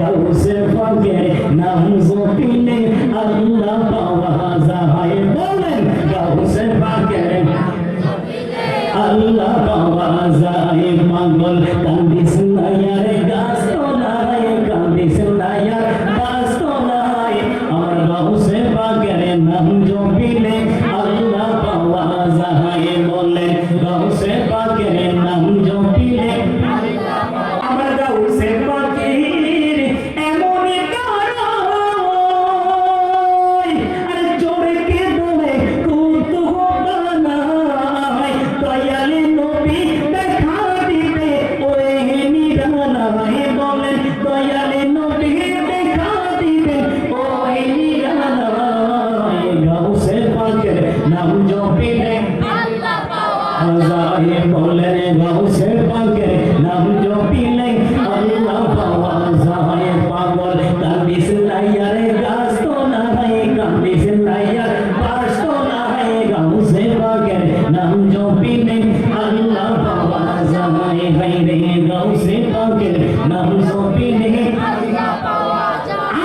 গাউসে পাকের নাম জপিলে আল্লাহ পাওয়া যায়। বলেন গাউসে পাকের আল্লাহ পাওয়া যায় মঙ্গল কান্দিস নায়ার গাছ তো নাই কান্দিস নায়ার গাছ তো নাই আমার গাউসে পাকের নাম জপিলে আল্লাহ পাওয়া যায় বলেন গাউসে পাকের পাকের নাম